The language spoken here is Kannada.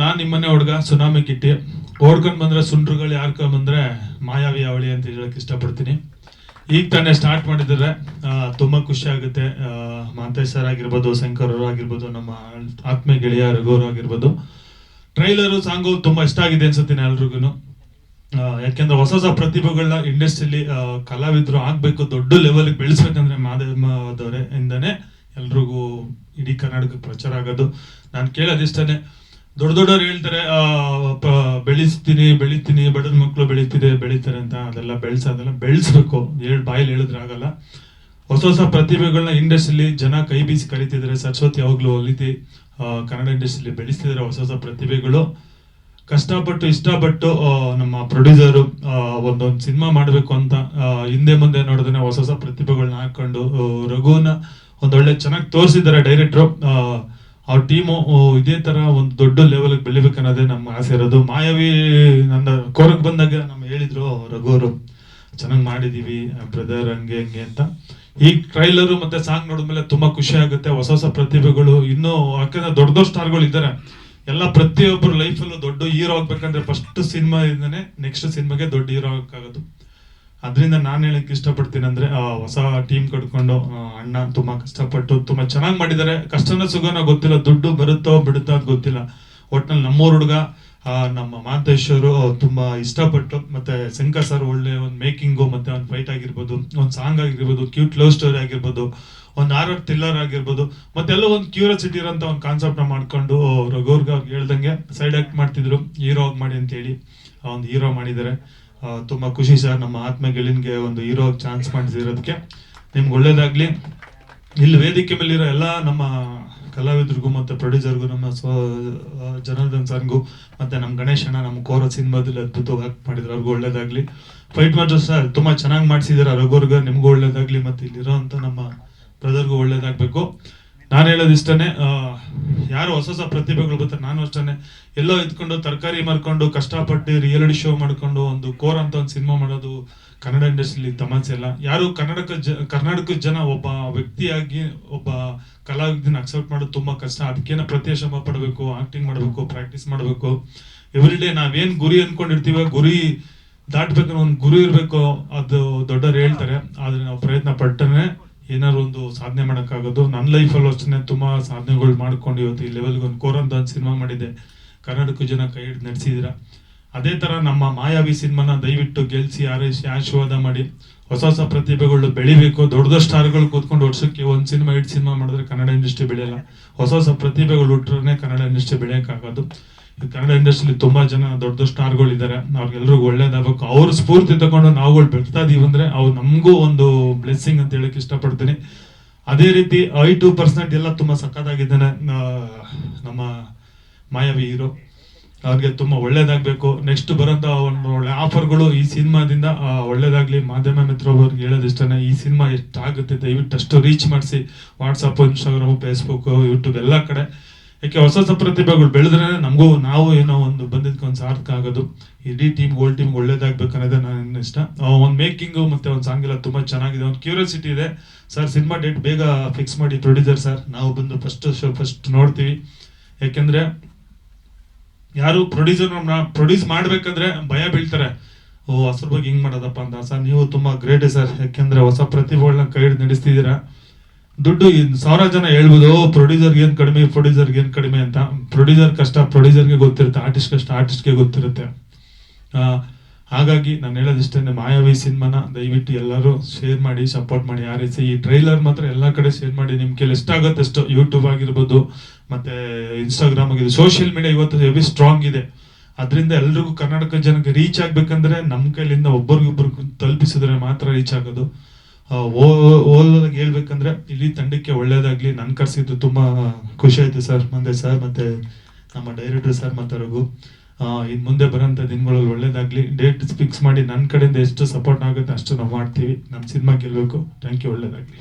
ನಾನು ನಿಮ್ಮನೆ ಹುಡುಗ ಸುನಾಮಿ ಕಿಟ್ಟಿ. ಓಡ್ಕೊಂಡ್ ಬಂದ್ರೆ ಸುಂಡ್ರುಗಳು ಯಾರ್ಕ ಬಂದ್ರೆ ಮಾಯಾವಿ ಅವಳಿ ಅಂತ ಹೇಳಕ್ ಇಷ್ಟಪಡ್ತೀನಿ. ಈಗ ತಾನೇ ಸ್ಟಾರ್ಟ್ ಮಾಡಿದ್ರೆ ತುಂಬಾ ಖುಷಿ ಆಗುತ್ತೆ. ಮಾಂತೇಶ್ ಸರ್ ಆಗಿರ್ಬೋದು, ಶಂಕರ್ ಅವರು ಆಗಿರ್ಬೋದು, ನಮ್ಮ ಆತ್ಮೀಯ ಗೆಳೆಯ ರಘುವರು ಆಗಿರ್ಬೋದು. ಟ್ರೈಲರು ಸಾಂಗು ತುಂಬಾ ಇಷ್ಟ ಆಗಿದೆ ಅನ್ಸುತ್ತೀನಿ ಎಲ್ರಿಗೂ ಯಾಕೆಂದ್ರೆ ಹೊಸ ಹೊಸ ಪ್ರತಿಭೆಗಳನ್ನ ಇಂಡಸ್ಟ್ರಿಯಲ್ಲಿ ಕಲಾವಿದ್ರು ಆಗ್ಬೇಕು, ದೊಡ್ಡ ಲೆವೆಲ್ಗೆ ಬೆಳೆಸ್ಬೇಕಂದ್ರೆ ಮಾಧ್ಯಮದವರೇ ಇಂದನೇ ಎಲ್ರಿಗೂ ಇಡೀ ಕರ್ನಾಟಕಕ್ಕೆ ಪ್ರಚಾರ ಆಗೋದು. ನಾನು ಕೇಳೋದಿಷ್ಟನೇ ದೊಡ್ಡ ದೊಡ್ಡವ್ರು ಹೇಳ್ತಾರೆ ಬೆಳೆಸ್ತೀನಿ, ಬೆಳಿತೀನಿ, ಬಡವ್ರ ಮಕ್ಕಳು ಬೆಳಿತಿದೆ, ಬೆಳಿತಾರೆ ಅಂತ ಅದೆಲ್ಲ ಬೆಳೆಸೋದೆಲ್ಲ ಬೆಳೆಸ್ಬೇಕು. ಹೇಳಿ, ಬಾಯಲ್ಲಿ ಹೇಳಿದ್ರೆ ಆಗಲ್ಲ. ಹೊಸ ಹೊಸ ಪ್ರತಿಭೆಗಳನ್ನ ಇಂಡಸ್ಟ್ರಿಲಿ ಜನ ಕೈ ಬೀಸಿ ಕರಿತಿದ್ದಾರೆ. ಸರಸ್ವತಿ ಯಾವಾಗ್ಲೂ ಒಲಿತಿ ಕನ್ನಡ ಇಂಡಸ್ಟ್ರಿಲಿ ಬೆಳೆಸ್ತಿದ್ದಾರೆ ಹೊಸ ಹೊಸ ಪ್ರತಿಭೆಗಳು. ಕಷ್ಟಪಟ್ಟು, ಇಷ್ಟಪಟ್ಟು ನಮ್ಮ ಪ್ರೊಡ್ಯೂಸರು ಒಂದೊಂದು ಸಿನಿಮಾ ಮಾಡಬೇಕು ಅಂತ ಹಿಂದೆ ಮುಂದೆ ನೋಡಿದ್ರೆ ಹೊಸ ಹೊಸ ಪ್ರತಿಭೆಗಳನ್ನ ಹಾಕೊಂಡು ರಘುವನ್ನ ಒಂದೊಳ್ಳೆ ಚೆನ್ನಾಗಿ ತೋರಿಸಿದ್ದಾರೆ ಡೈರೆಕ್ಟ್ರು. ಅವ್ರ ಟೀಮು ಇದೇ ತರ ಒಂದು ದೊಡ್ಡ ಲೆವೆಲ್ ಬೆಳಿಬೇಕನ್ನೋದೇ ನಮ್ಮ ಆಸೆ ಇರೋದು. ಮಾಯಾವಿ ನನ್ನ ಕೋರಕ್ ಬಂದಾಗ ನಮ್ಮ ಹೇಳಿದ್ರು, ರಘು ಅವರು, ಚೆನ್ನಾಗಿ ಮಾಡಿದೀವಿ ಬ್ರದರ್ ಹಂಗೆ ಹಂಗೆ ಅಂತ. ಈ ಟ್ರೈಲರು ಮತ್ತೆ ಸಾಂಗ್ ನೋಡಿದ್ಮೇಲೆ ತುಂಬಾ ಖುಷಿ ಆಗುತ್ತೆ. ಹೊಸ ಹೊಸ ಪ್ರತಿಭೆಗಳು, ಇನ್ನೂ ಯಾಕಂದ್ರೆ ದೊಡ್ಡ ದೊಡ್ಡ ಸ್ಟಾರ್ಗಳು ಇದ್ದಾರೆ. ಎಲ್ಲ ಪ್ರತಿಯೊಬ್ಬರು ಲೈಫಲ್ಲೂ ದೊಡ್ಡ ಹೀರೋ ಆಗ್ಬೇಕಂದ್ರೆ ಫಸ್ಟ್ ಸಿನಿಮಾ ಇಂದನೇ ನೆಕ್ಸ್ಟ್ ಸಿನಿಮಾಗೆ ದೊಡ್ಡ ಹೀರೋ ಆಗಕ್ಕಾಗೋದು. ಅದರಿಂದ ನಾನು ಹೇಳಕ್ ಇಷ್ಟಪಡ್ತೀನಿ ಅಂದ್ರೆ ಹೊಸ ಟೀಮ್ ಕಟ್ಕೊಂಡು ಅಣ್ಣ ತುಂಬಾ ಕಷ್ಟಪಟ್ಟು ತುಂಬಾ ಚೆನ್ನಾಗಿ ಮಾಡಿದ್ದಾರೆ. ಕಷ್ಟನ ಸುಖನ ಗೊತ್ತಿಲ್ಲ, ದುಡ್ಡು ಬರುತ್ತೋ ಬಿಡುತ್ತೋ ಅಂತ ಗೊತ್ತಿಲ್ಲ. ಒಟ್ನಲ್ಲಿ ನಮ್ಮೂರ್ ಹುಡುಗ ನಮ್ಮ ಮಾಂತೇಶ್ವರು ತುಂಬಾ ಇಷ್ಟಪಟ್ಟು, ಮತ್ತೆ ಶಂಕರ್ ಸರ್ ಒಳ್ಳೆ ಒಂದು ಮೇಕಿಂಗು ಮತ್ತೆ ಒಂದು ಫೈಟ್ ಆಗಿರ್ಬೋದು, ಒಂದು ಸಾಂಗ್ ಆಗಿರ್ಬೋದು ಕ್ಯೂಟ್ ಲವ್ ಸ್ಟೋರಿ ಆಗಿರ್ಬೋದು, ಒಂದು ಆರ್ ಥ್ರಿಲ್ಲರ್ ಆಗಿರ್ಬೋದು ಮತ್ತೆಲ್ಲ ಒಂದು ಕ್ಯೂರಿಯಾಸಿಟಿ ಇರೋಂಥ ಒಂದು ಕಾನ್ಸೆಪ್ಟ್ನ ಮಾಡ್ಕೊಂಡು ರಘುವರ್ಗ ಅವ್ರಿಗೆ ಹೇಳ್ದಂಗೆ ಸೈಡ್ ಆಕ್ಟ್ ಮಾಡ್ತಿದ್ರು ಹೀರೋ ಆಗಿ ಮಾಡಿ ಅಂತ ಹೇಳಿ ಆ, ಒಂದು ಹೀರೋ ಮಾಡಿದ್ದಾರೆ. ತುಂಬಾ ಖುಷಿ ಸರ್. ನಮ್ಮ ಆತ್ಮ ಗೆಳಿನ್ಗೆ ಒಂದು ಹೀರೋ ಚಾನ್ಸ್ ಮಾಡಿಸಿರೋದಕ್ಕೆ. ನಿಮ್ಗೆ ಒಳ್ಳೇದಾಗ್ಲಿ. ಇಲ್ಲಿ ವೇದಿಕೆ ಮೇಲಿರೋ ಎಲ್ಲ ನಮ್ಮ ಕಲಾವಿದರಿಗೂ ಮತ್ತೆ ಪ್ರೊಡ್ಯೂಸರ್ಗೂ ನಮ್ಮ ಸ್ವ ಜನಾರ್ದನ್ ಸರ್ಗೂ, ಮತ್ತೆ ನಮ್ಮ ಗಣೇಶ್ ಅಣ್ಣ, ನಮ್ಮ ಕೋರ ಸಿನಿಮಾದಲ್ಲಿ ಅದ್ಭುತವಾಗಿ ಮಾಡಿದ್ರು. ಅವ್ರಿಗೂ ಒಳ್ಳೇದಾಗಲಿ. ಫೈಟ್ ಮಾಡಿದ್ರು ಸರ್ ತುಂಬಾ ಚೆನ್ನಾಗಿ ಮಾಡಿಸಿದಾರೆ ರಘುವರ್ಗ, ನಿಮ್ಗೂ ಒಳ್ಳೇದಾಗ್ಲಿ. ಮತ್ತೆ ಇಲ್ಲಿರೋ ನಮ್ಮ ಬ್ರದರ್ಗೂ ಒಳ್ಳೇದಾಗ್ಬೇಕು. ನಾನು ಹೇಳೋದು ಇಷ್ಟನೇ ಯಾರು ಹೊಸ ಹೊಸ ಪ್ರತಿಭೆಗಳು ಬರ್ತಾರೆ, ನಾನು ಅಷ್ಟೇ ಎಲ್ಲೋ ಇದ್ಕೊಂಡು ತರಕಾರಿ ಮಾರ್ಕೊಂಡು, ಕಷ್ಟಪಟ್ಟು ರಿಯಾಲಿಟಿ ಶೋ ಮಾಡ್ಕೊಂಡು, ಒಂದು ಕೋರ್ ಅಂತ ಒಂದು ಸಿನಿಮಾ ಮಾಡೋದು, ಕನ್ನಡ ಇಂಡಸ್ಟ್ರಿಲಿ ತಮಾಷೆ ಇಲ್ಲ ಯಾರು ಕನ್ನಡಕ ಜ, ಕರ್ನಾಟಕದ ಜನ ಒಬ್ಬ ವ್ಯಕ್ತಿಯಾಗಿ, ಒಬ್ಬ ಕಲಾವಿದನ ಅಕ್ಸೆಪ್ಟ್ ಮಾಡೋದು ತುಂಬಾ ಕಷ್ಟ. ಅದಕ್ಕೇನ ಶ್ರಮ ಪಡಬೇಕು ಆಕ್ಟಿಂಗ್ ಮಾಡಬೇಕು ಪ್ರಾಕ್ಟೀಸ್ ಮಾಡಬೇಕು. ಎವ್ರಿ ಡೇ ನಾವೇನು ಗುರಿ ಅನ್ಕೊಂಡಿರ್ತೀವಿ, ಗುರಿ ದಾಟ್ಬೇಕನ್ನೋ ಒಂದು ಗುರಿ ಇರಬೇಕು, ಅದು ದೊಡ್ಡವ್ರು ಹೇಳ್ತಾರೆ. ಆದ್ರೆ ನಾವು ಪ್ರಯತ್ನ ಪಟ್ಟನೆ. ಏನಾದ್ರು ಒಂದು ಸಾಧನೆ ಮಾಡೋಕ್ಕಾಗೋದು? ನನ್ನ ಲೈಫಲ್ಲೂ ಅಷ್ಟೇ ತುಂಬಾ ಸಾಧನೆಗಳು ಮಾಡ್ಕೊಂಡು ಇವತ್ತು ಈ ಲೆವೆಲ್ಗೆ ಒಂದು ಕೋರಂತ ಒಂದು ಸಿನಿಮಾ ಮಾಡಿದೆ. ಕರ್ನಾಟಕ ಜನ ಕೈ ಹಿಡಿದು ನಡೆಸಿದಿರ. ಅದೇ ತರ ನಮ್ಮ ಮಾಯಾವಿ ಸಿನಿಮಾನ ದಯವಿಟ್ಟು ಗೆಲ್ಸಿ, ಆರೈಸಿ, ಆಶೀರ್ವಾದ ಮಾಡಿ, ಹೊಸ ಹೊಸ ಪ್ರತಿಭೆಗಳು ಬೆಳಿಬೇಕು ದೊಡ್ಡ ದೊಡ್ಡ ಸ್ಟಾರ್ಗಳು ಕೂತ್ಕೊಂಡು ವರ್ಷಕ್ಕೆ ಒಂದ್ ಸಿನಿಮಾ ಎರಡು ಸಿನಿಮಾ ಮಾಡಿದ್ರೆ ಕನ್ನಡ ಇಂಡಸ್ಟ್ರಿ ಬೆಳೆಯಲ್ಲ. ಹೊಸ ಹೊಸ ಪ್ರತಿಭೆಗಳು ಹುಟ್ರೆ ಕನ್ನಡ ಇಂಡಸ್ಟ್ರಿ ಬೆಳೆಯಕ್ಕಾಗೋದು ಕನ್ನಡ ಇಂಡಸ್ಟ್ರಿಲಿ ತುಂಬಾ ಜನ ದೊಡ್ಡ ದೊಡ್ಡ ಸ್ಟಾರ್ಗಳು ಇದ್ದಾರೆ ಅವ್ರಿಗೆಲ್ರಿಗೂ ಒಳ್ಳೇದಾಗಬೇಕು. ಅವ್ರ ಸ್ಫೂರ್ತಿ ತಗೊಂಡು ನಾವುಗಳು ಬೆಳ್ತಾ ಇದೀವಿ ಅಂದ್ರೆ ಅವ್ರು ನಮಗೂ ಒಂದು ಬ್ಲೆಸ್ಸಿಂಗ್ ಅಂತ ಹೇಳಕ್ ಇಷ್ಟಪಡ್ತೀನಿ. ಅದೇ ರೀತಿ ಐ ಟು ಪರ್ಸೆಂಟ್ ಎಲ್ಲ ತುಂಬಾ ಸಖತ್ತಾಗಿದ್ದಾನೆ ನಮ್ಮ ಮಾಯಾವಿ ಹೀರೋ ಅವ್ರಿಗೆ ತುಂಬಾ ಒಳ್ಳೇದಾಗಬೇಕು. ನೆಕ್ಸ್ಟ್ ಬರೋಂತ ಒಂದು ಒಳ್ಳೆ ಆಫರ್ಗಳು ಈ ಸಿನಿಮಾದಿಂದ ಒಳ್ಳೇದಾಗ್ಲಿ. ಮಾಧ್ಯಮ ಹೇಳೋದು ಇಷ್ಟನೇ ಈ ಸಿನಿಮಾ ಎಷ್ಟಾಗುತ್ತೆ ದಯವಿಟ್ಟು ಅಷ್ಟು ರೀಚ್ ಮಾಡಿಸಿ. ವಾಟ್ಸಪ್ ಇನ್ಸ್ಟಾಗ್ರಾಮ್ ಫೇಸ್ಬುಕ್ ಯೂಟ್ಯೂಬ್ ಎಲ್ಲ ಕಡೆ. ಯಾಕೆ ಹೊಸ ಹೊಸ ಪ್ರತಿಭೆಗಳು ಬೆಳೆದ್ರೆ ನಮಗೂ ನಾವು ಏನೋ ಒಂದು ಬಂದಿದ್ದಕ್ಕೆ ಒಂದು ಸಾರ್ಥಕ ಆಗೋದು. ಇಡೀ ಟೀಮ್ ಗೋಲ್ ಟೀಮ್ ಒಳ್ಳೇದಾಗಬೇಕು ಅನ್ನೋದೇ ನನ್ನ ಇಷ್ಟ ಒಂದು ಮೇಕಿಂಗು ಮತ್ತು ಒಂದು ಸಾಂಗ್ ಎಲ್ಲ ತುಂಬ ಚೆನ್ನಾಗಿದೆ. ಒಂದು ಕ್ಯೂರಿಯಾಸಿಟಿ ಇದೆ. ಸರ್ ಸಿನಿಮಾ ಡೇಟ್ ಬೇಗ ಫಿಕ್ಸ್ ಮಾಡಿ ಪ್ರೊಡ್ಯೂಸರ್ ಸರ್ ನಾವು ಬಂದು ಫಸ್ಟ್ ಶೋ ಫಸ್ಟ್ ನೋಡ್ತೀವಿ. ಯಾಕೆಂದರೆ ಯಾರು ಪ್ರೊಡ್ಯೂಸರ್ ಪ್ರೊಡ್ಯೂಸ್ ಮಾಡಬೇಕಂದ್ರೆ ಭಯ ಬೀಳ್ತಾರೆ. ಓ ಹಸ್ರ ಬಗ್ಗೆ ಹಿಂಗೆ ಮಾಡೋದಪ್ಪ ಅಂತ. ಸರ್ ನೀವು ತುಂಬ ಗ್ರೇಟೇ ಸರ್ ಯಾಕೆಂದರೆ ಹೊಸ ಪ್ರತಿಭೆಗಳನ್ನ ಕೈ ಹಿಡಿದು ನಡೆಸ್ತಿದ್ದೀರಾ? ದುಡ್ಡು ಸಾವಿರ ಜನ ಹೇಳ್ಬೋದು ಪ್ರೊಡ್ಯೂಸರ್ಗೆ ಏನ್ ಕಡಿಮೆ ಪ್ರೊಡ್ಯೂಸರ್ಗೆ ಏನ್ ಕಡಿಮೆ ಅಂತ. ಪ್ರೊಡ್ಯೂಸರ್ ಕಷ್ಟ ಪ್ರೊಡ್ಯೂಸರ್ಗೆ ಗೊತ್ತಿರುತ್ತೆ ಆರ್ಟಿಸ್ಟ್ ಕಷ್ಟ ಆರ್ಟಿಸ್ಟ್ಗೆ ಗೊತ್ತಿರುತ್ತೆ. ಆ, ಹಾಗಾಗಿ ನಾನು ಹೇಳೋದಿಷ್ಟೇ ಮಾಯಾವಿ ಸಿನಿಮಾನ ದಯವಿಟ್ಟು ಎಲ್ಲರೂ ಶೇರ್ ಮಾಡಿ ಸಪೋರ್ಟ್ ಮಾಡಿ ಆರೈಸಿ. ಈ ಟ್ರೈಲರ್ ಮಾತ್ರ ಎಲ್ಲ ಕಡೆ ಶೇರ್ ಮಾಡಿ ನಿಮ್ಮ ಕೈಲಿ ಎಷ್ಟಾಗುತ್ತೆ ಅಷ್ಟು ಯೂಟ್ಯೂಬ್ ಆಗಿರ್ಬೋದು ಮತ್ತೆ ಇನ್ಸ್ಟಾಗ್ರಾಮ್ ಆಗಿದೆ ಸೋಷಿಯಲ್ ಮೀಡಿಯಾ ಇವತ್ತು ಹೆವಿ ಸ್ಟ್ರಾಂಗ್ ಇದೆ. ಅದರಿಂದ ಎಲ್ರಿಗೂ ಕರ್ನಾಟಕ ಜನಕ್ಕೆ ರೀಚ್ ಆಗ್ಬೇಕಂದ್ರೆ ನಮ್ಮ ಕೈಲಿಂದ ಒಬ್ಬರಿಗೊಬ್ರು ತಲುಪಿಸಿದ್ರೆ ಮಾತ್ರ ರೀಚ್ ಆಗೋದು. ಆ, ಓಲೋದಾಗ ಹೇಳ್ಬೇಕಂದ್ರೆ ಇಲ್ಲಿ ತಂಡಕ್ಕೆ ಒಳ್ಳೇದಾಗ್ಲಿ. ನನ್ ಕರ್ಸಿದ್ದು ತುಂಬಾ ಖುಷಿ ಆಯ್ತು ಸರ್. ಮುಂದೆ ಸರ್ ಮತ್ತೆ ನಮ್ಮ ಡೈರೆಕ್ಟರ್ ಸರ್ ಆ, ಇನ್ ಮುಂದೆ ಬರೋಂಥ ದಿನಗಳಲ್ಲಿ ಒಳ್ಳೇದಾಗ್ಲಿ. ಡೇಟ್ ಫಿಕ್ಸ್ ಮಾಡಿ ನನ್ನ ಕಡೆಯಿಂದ ಎಷ್ಟು ಸಪೋರ್ಟ್ ಆಗುತ್ತೆ ಅಷ್ಟು ನಾವು ಮಾಡ್ತೀವಿ. ನಮ್ಮ ಸಿನಿಮಾ ಗೆಲ್ಬೇಕು. ಥ್ಯಾಂಕ್ ಯು ಒಳ್ಳೇದಾಗ್ಲಿ.